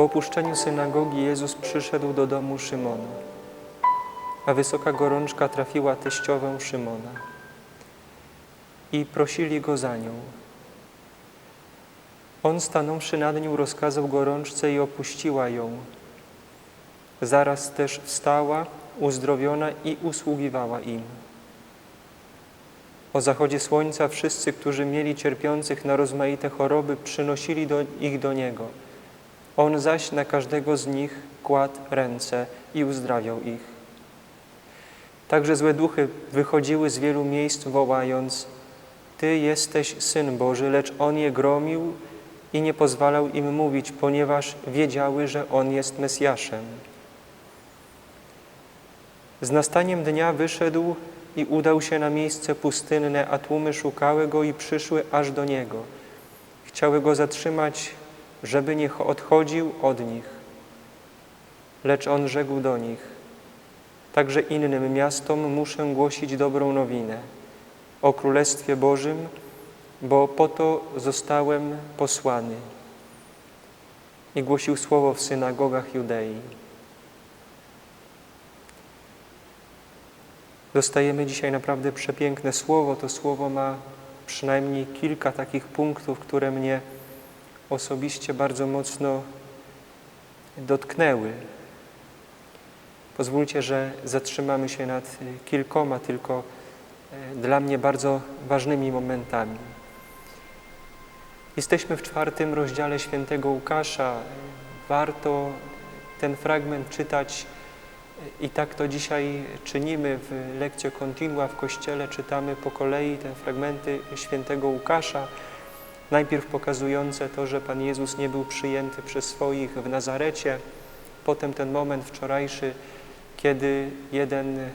Po opuszczeniu synagogi Jezus przyszedł do domu Szymona, a wysoka gorączka trafiła teściową Szymona i prosili go za nią. On stanąwszy nad nią rozkazał gorączce i opuściła ją. Zaraz też wstała, uzdrowiona i usługiwała im. O zachodzie słońca wszyscy, którzy mieli cierpiących na rozmaite choroby, przynosili do, ich do Niego. On zaś na każdego z nich kładł ręce i uzdrawiał ich. Także złe duchy wychodziły z wielu miejsc, wołając: Ty jesteś syn Boży, lecz on je gromił i nie pozwalał im mówić, ponieważ wiedziały, że on jest Mesjaszem. Z nastaniem dnia wyszedł i udał się na miejsce pustynne, a tłumy szukały go i przyszły aż do niego. Chciały go zatrzymać, żeby nie odchodził od nich. Lecz on rzekł do nich: Także innym miastom muszę głosić dobrą nowinę o Królestwie Bożym, bo po to zostałem posłany. I głosił słowo w synagogach Judei. Dostajemy dzisiaj naprawdę przepiękne słowo. To słowo ma przynajmniej kilka takich punktów, które mnie osobiście bardzo mocno dotknęły. Pozwólcie, że zatrzymamy się nad kilkoma tylko e, dla mnie bardzo ważnymi momentami. Jesteśmy w czwartym rozdziale świętego Łukasza. Warto ten fragment czytać i tak to dzisiaj czynimy w lekcji continua w Kościele. Czytamy po kolei te fragmenty świętego Łukasza, najpierw pokazujące to, że Pan Jezus nie był przyjęty przez swoich w Nazarecie, potem ten moment wczorajszy, kiedy jeden e,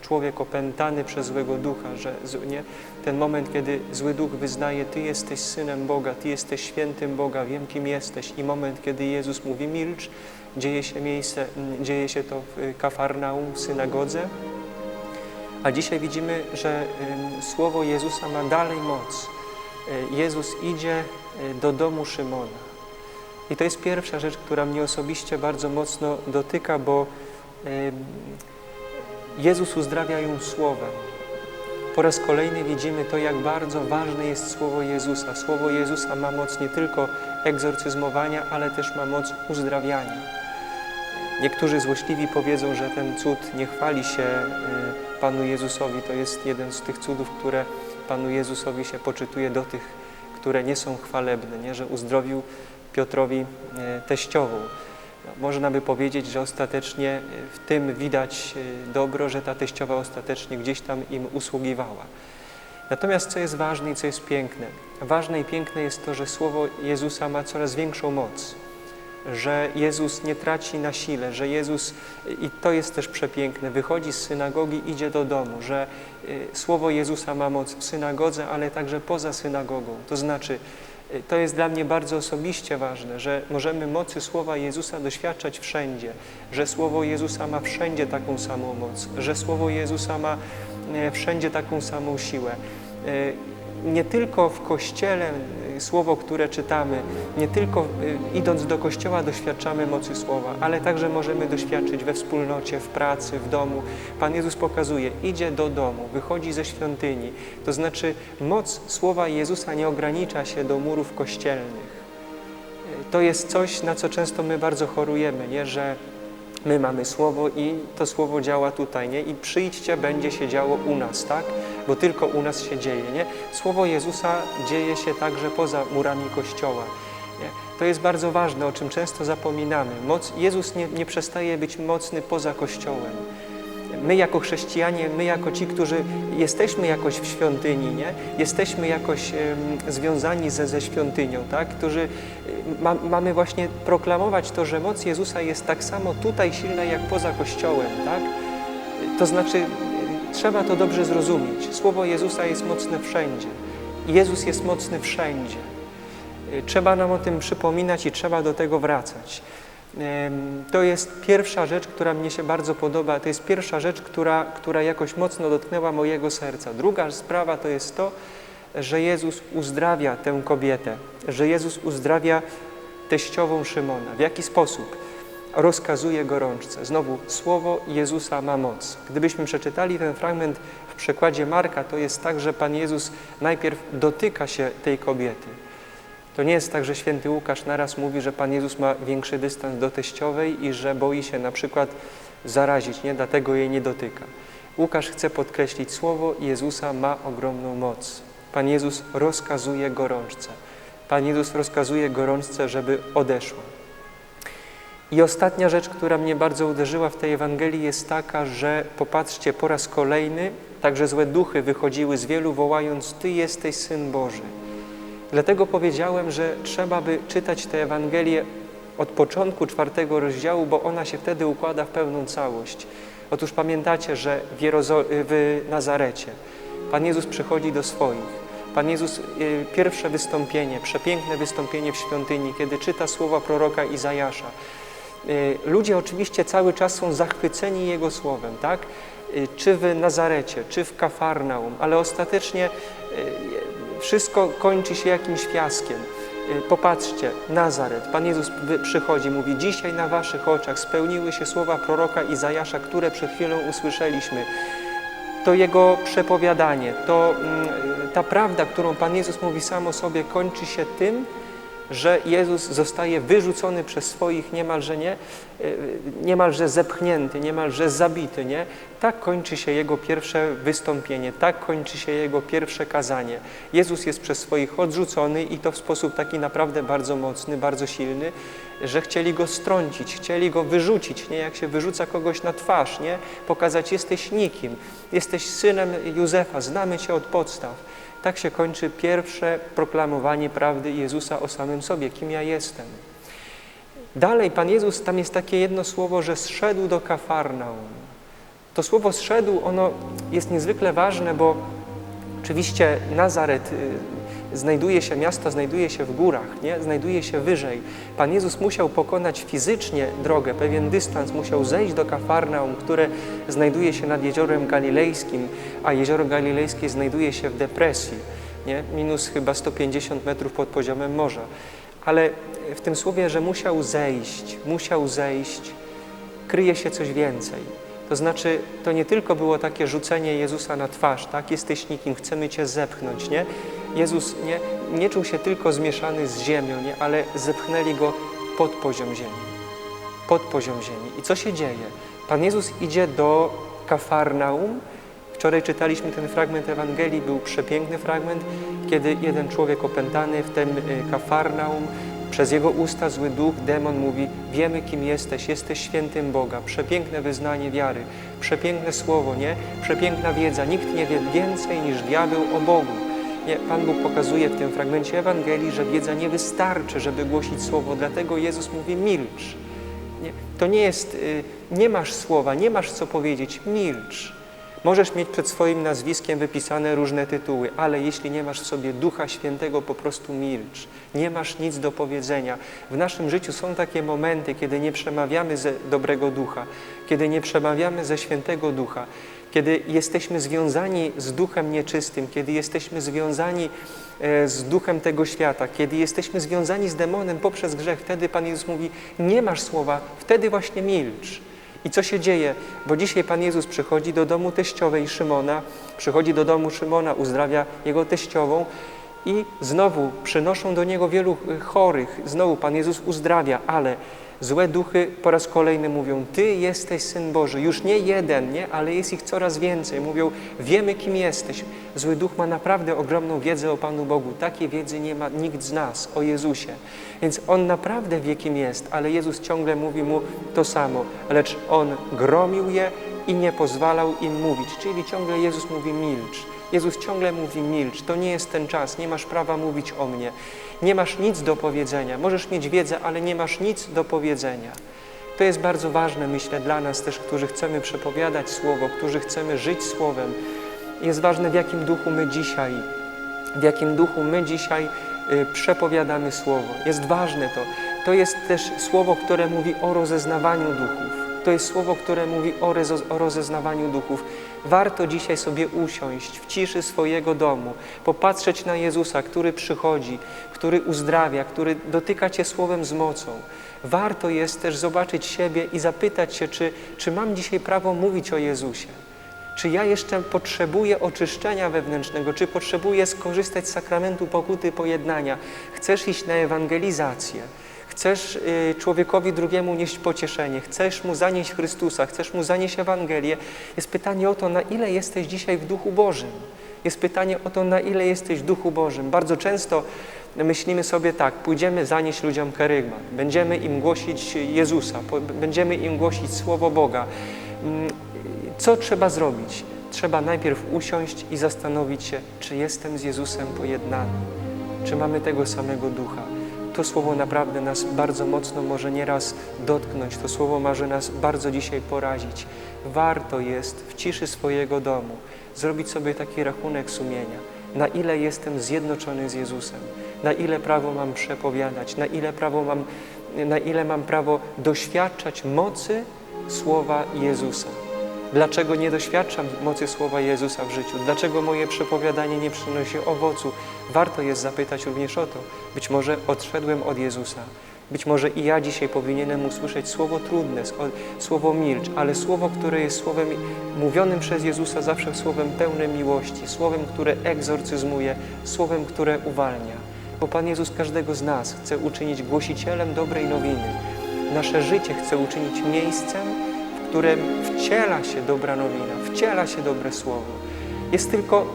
człowiek opętany przez złego ducha, że nie, ten moment, kiedy zły duch wyznaje, Ty jesteś Synem Boga, Ty jesteś świętym Boga, wiem kim jesteś. I moment, kiedy Jezus mówi milcz, dzieje się, miejsce, dzieje się to w Kafarnaum, w synagodze, a dzisiaj widzimy, że słowo Jezusa ma dalej moc. E, Jezus idzie e, do domu Szymona. I to jest pierwsza rzecz, która mnie osobiście bardzo mocno dotyka, bo Jezus uzdrawia ją słowem. Po raz kolejny widzimy to, jak bardzo ważne jest Słowo Jezusa. Słowo Jezusa ma moc nie tylko egzorcyzmowania, ale też ma moc uzdrawiania. Niektórzy złośliwi powiedzą, że ten cud nie chwali się Panu Jezusowi. To jest jeden z tych cudów, które Panu Jezusowi się poczytuje do tych, które nie są chwalebne, nie? że uzdrowił Piotrowi teściową. No, można by powiedzieć, że ostatecznie w tym widać dobro, że ta teściowa ostatecznie gdzieś tam im usługiwała. Natomiast co jest ważne i co jest piękne? Ważne i piękne jest to, że Słowo Jezusa ma coraz większą moc, że Jezus nie traci na sile, że Jezus, i to jest też przepiękne, wychodzi z synagogi, idzie do domu, że Słowo Jezusa ma moc w synagodze, ale także poza synagogą. To znaczy, to jest dla mnie bardzo osobiście ważne, że możemy mocy Słowa Jezusa doświadczać wszędzie, że Słowo Jezusa ma wszędzie taką samą moc, że Słowo Jezusa ma wszędzie taką samą siłę. Nie tylko w Kościele Słowo, które czytamy, nie tylko idąc do Kościoła doświadczamy mocy Słowa, ale także możemy doświadczyć we wspólnocie, w pracy, w domu. Pan Jezus pokazuje, idzie do domu, wychodzi ze świątyni. To znaczy moc Słowa Jezusa nie ogranicza się do murów kościelnych. To jest coś, na co często my bardzo chorujemy, nie? że my mamy Słowo i to Słowo działa tutaj, nie? I przyjdźcie, będzie się działo u nas, tak? Bo tylko u nas się dzieje, nie? Słowo Jezusa dzieje się także poza murami Kościoła. Nie? To jest bardzo ważne, o czym często zapominamy. Moc, Jezus nie, nie przestaje być mocny poza Kościołem. My jako chrześcijanie, my jako ci, którzy jesteśmy jakoś w świątyni, nie? jesteśmy jakoś związani ze, ze świątynią, tak? którzy ma, mamy właśnie proklamować to, że moc Jezusa jest tak samo tutaj silna, jak poza Kościołem. Tak? To znaczy, trzeba to dobrze zrozumieć. Słowo Jezusa jest mocne wszędzie. Jezus jest mocny wszędzie. Trzeba nam o tym przypominać i trzeba do tego wracać. To jest pierwsza rzecz, która mnie się bardzo podoba. To jest pierwsza rzecz, która, która jakoś mocno dotknęła mojego serca. Druga sprawa to jest to, że Jezus uzdrawia tę kobietę, że Jezus uzdrawia teściową Szymona. W jaki sposób? Rozkazuje gorączce. Znowu, słowo Jezusa ma moc. Gdybyśmy przeczytali ten fragment w przekładzie Marka, to jest tak, że Pan Jezus najpierw dotyka się tej kobiety. To nie jest tak, że święty Łukasz naraz mówi, że Pan Jezus ma większy dystans do teściowej i że boi się na przykład zarazić, nie? dlatego jej nie dotyka. Łukasz chce podkreślić, słowo Jezusa ma ogromną moc. Pan Jezus rozkazuje gorączce. Pan Jezus rozkazuje gorączce, żeby odeszła. I ostatnia rzecz, która mnie bardzo uderzyła w tej Ewangelii jest taka, że popatrzcie, po raz kolejny także złe duchy wychodziły z wielu, wołając Ty jesteś Syn Boży. Dlatego powiedziałem, że trzeba by czytać tę Ewangelię od początku czwartego rozdziału, bo ona się wtedy układa w pełną całość. Otóż pamiętacie, że w, w Nazarecie Pan Jezus przychodzi do swoich. Pan Jezus, y, pierwsze wystąpienie, przepiękne wystąpienie w świątyni, kiedy czyta słowa proroka Izajasza. Y, Ludzie oczywiście cały czas są zachwyceni Jego słowem, tak? Y, Czy w Nazarecie, czy w Kafarnaum, ale ostatecznie wszystko kończy się jakimś fiaskiem. Y, Popatrzcie, Nazaret, Pan Jezus przychodzi, mówi, dzisiaj na waszych oczach spełniły się słowa proroka Izajasza, które przed chwilą usłyszeliśmy. To Jego przepowiadanie, to mm, ta prawda, którą Pan Jezus mówi sam o sobie, kończy się tym, że Jezus zostaje wyrzucony przez swoich niemalże nie, y, niemalże zepchnięty, niemalże zabity, nie? Tak kończy się Jego pierwsze wystąpienie, tak kończy się Jego pierwsze kazanie. Jezus jest przez swoich odrzucony i to w sposób taki naprawdę bardzo mocny, bardzo silny, że chcieli Go strącić, chcieli Go wyrzucić, nie? Jak się wyrzuca kogoś na twarz, nie? Pokazać, jesteś nikim, jesteś synem Józefa, znamy Cię od podstaw. Tak się kończy pierwsze proklamowanie prawdy Jezusa o samym sobie, kim ja jestem. Dalej Pan Jezus, tam jest takie jedno słowo, że zszedł do Kafarnaum. To słowo zszedł, ono jest niezwykle ważne, bo oczywiście Nazaret y, znajduje się, miasto znajduje się w górach, nie? znajduje się wyżej. Pan Jezus musiał pokonać fizycznie drogę, pewien dystans, musiał zejść do Kafarnaum, które znajduje się nad Jeziorem Galilejskim, a Jezioro Galilejskie znajduje się w depresji, nie? minus chyba 150 metrów pod poziomem morza. Ale w tym słowie, że musiał zejść, musiał zejść, kryje się coś więcej. To znaczy, to nie tylko było takie rzucenie Jezusa na twarz, tak? Jesteś nikim, chcemy Cię zepchnąć, nie? Jezus nie, nie czuł się tylko zmieszany z ziemią, nie? Ale zepchnęli Go pod poziom ziemi. Pod poziom ziemi. I co się dzieje? Pan Jezus idzie do Kafarnaum. Wczoraj czytaliśmy ten fragment Ewangelii, był przepiękny fragment, kiedy jeden człowiek opętany w tym y, Kafarnaum przez jego usta zły duch, demon mówi: Wiemy, kim jesteś, jesteś świętym Boga. Przepiękne wyznanie wiary, przepiękne słowo, nie? Przepiękna wiedza. Nikt nie wie więcej niż diabeł o Bogu. Nie, Pan Bóg pokazuje w tym fragmencie Ewangelii, że wiedza nie wystarczy, żeby głosić słowo, dlatego Jezus mówi: milcz. Nie, to nie jest, y, nie masz słowa, nie masz co powiedzieć, milcz. Możesz mieć przed swoim nazwiskiem wypisane różne tytuły, ale jeśli nie masz w sobie Ducha Świętego, po prostu milcz. Nie masz nic do powiedzenia. W naszym życiu są takie momenty, kiedy nie przemawiamy ze dobrego ducha, kiedy nie przemawiamy ze świętego ducha, kiedy jesteśmy związani z duchem nieczystym, kiedy jesteśmy związani e, z duchem tego świata, kiedy jesteśmy związani z demonem poprzez grzech, wtedy Pan Jezus mówi: Nie masz słowa, wtedy właśnie milcz. I co się dzieje? Bo dzisiaj Pan Jezus przychodzi do domu teściowej Szymona, przychodzi do domu Szymona, uzdrawia jego teściową i znowu przynoszą do niego wielu chorych. Znowu Pan Jezus uzdrawia, ale złe duchy po raz kolejny mówią: Ty jesteś syn Boży. Już nie jeden, nie, ale jest ich coraz więcej. Mówią: Wiemy, kim jesteś. Zły duch ma naprawdę ogromną wiedzę o Panu Bogu. Takiej wiedzy nie ma nikt z nas o Jezusie. Więc on naprawdę wie, kim jest, ale Jezus ciągle mówi mu to samo. Lecz on gromił je i nie pozwalał im mówić. Czyli ciągle Jezus mówi: milcz. Jezus ciągle mówi: milcz, to nie jest ten czas, nie masz prawa mówić o mnie. Nie masz nic do powiedzenia. Możesz mieć wiedzę, ale nie masz nic do powiedzenia. To jest bardzo ważne, myślę, dla nas też, którzy chcemy przepowiadać Słowo, którzy chcemy żyć Słowem. Jest ważne, w jakim duchu my dzisiaj, w jakim duchu my dzisiaj y, przepowiadamy Słowo. Jest ważne to. To jest też Słowo, które mówi o rozeznawaniu duchów. To jest słowo, które mówi o, rozeznawaniu duchów. Warto dzisiaj sobie usiąść w ciszy swojego domu, popatrzeć na Jezusa, który przychodzi, który uzdrawia, który dotyka Cię słowem z mocą. Warto jest też zobaczyć siebie i zapytać się, czy, czy mam dzisiaj prawo mówić o Jezusie. Czy ja jeszcze potrzebuję oczyszczenia wewnętrznego? Czy potrzebuję skorzystać z sakramentu pokuty pojednania? Chcesz iść na ewangelizację? Chcesz y, człowiekowi drugiemu nieść pocieszenie? Chcesz mu zanieść Chrystusa? Chcesz mu zanieść Ewangelię? Jest pytanie o to, na ile jesteś dzisiaj w Duchu Bożym. Jest pytanie o to, na ile jesteś w Duchu Bożym. Bardzo często myślimy sobie tak, pójdziemy zanieść ludziom kerygmat, będziemy im głosić Jezusa, będziemy im głosić Słowo Boga. Mm, co trzeba zrobić? Trzeba najpierw usiąść i zastanowić się, czy jestem z Jezusem pojednany, czy mamy tego samego ducha. To słowo naprawdę nas bardzo mocno może nieraz dotknąć, to słowo może nas bardzo dzisiaj porazić. Warto jest w ciszy swojego domu zrobić sobie taki rachunek sumienia, na ile jestem zjednoczony z Jezusem, na ile prawo mam przepowiadać, na ile, prawo mam, na ile mam prawo doświadczać mocy słowa Jezusa. Dlaczego nie doświadczam mocy słowa Jezusa w życiu? Dlaczego moje przepowiadanie nie przynosi owocu? Warto jest zapytać również o to. Być może odszedłem od Jezusa. Być może i ja dzisiaj powinienem usłyszeć słowo trudne, słowo milcz, ale słowo, które jest słowem mówionym przez Jezusa, zawsze słowem pełnym miłości, słowem, które egzorcyzmuje, słowem, które uwalnia. Bo Pan Jezus każdego z nas chce uczynić głosicielem dobrej nowiny. Nasze życie chce uczynić miejscem, którym wciela się dobra nowina, wciela się dobre słowo. Jest tylko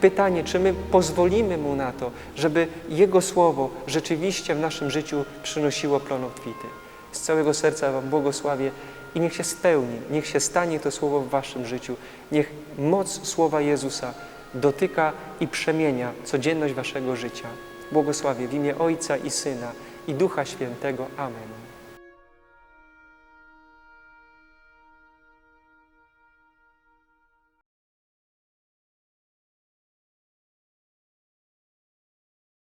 pytanie, czy my pozwolimy Mu na to, żeby Jego słowo rzeczywiście w naszym życiu przynosiło plon obfity. Z całego serca Wam błogosławię i niech się spełni, niech się stanie to słowo w Waszym życiu. Niech moc słowa Jezusa dotyka i przemienia codzienność Waszego życia. Błogosławię w imię Ojca i Syna i Ducha Świętego. Amen.